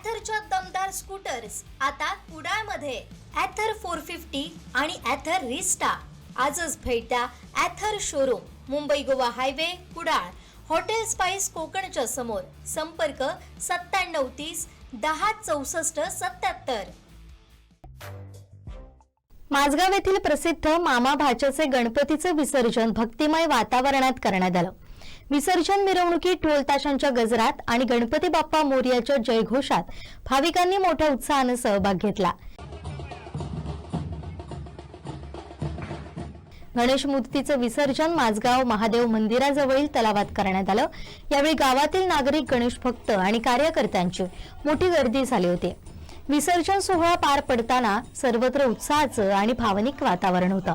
ॲथरच्या दमदार स्कूटर्स आता कुडाळमध्ये. ॲथर फोर फिफ्टी आणि ॲथर रिस्टा आजच भेट द्या Ather showroom Mumbai Goa highway Kudal. Hotel spice कोकणच्या समोर. संपर्क सत्त्याण्णव तीस दहा चौसष्ट सत्याहत्तर माझगाव येथील प्रसिद्ध मामा भाच्याचे गणपतीचे विसर्जन भक्तिमय वातावरणात करण्यात आलं. विसर्जन मिरवणुकीत ढोलताशांच्या गजरात आणि गणपती बाप्पा मोर्याच्या जयघोषात भाविकांनी मोठ्या उत्साहानं सहभाग घेतला. गणेश मूर्तीचं विसर्जन माझगाव महादेव मंदिराजवळील तलावात करण्यात आलं. यावेळी गावातील नागरिक गणेश भक्त आणि कार्यकर्त्यांची मोठी गर्दी झाली होती. विसर्जन सोहळा पार पडताना सर्वत्र उत्साहाचं आणि भावनिक वातावरण होतं.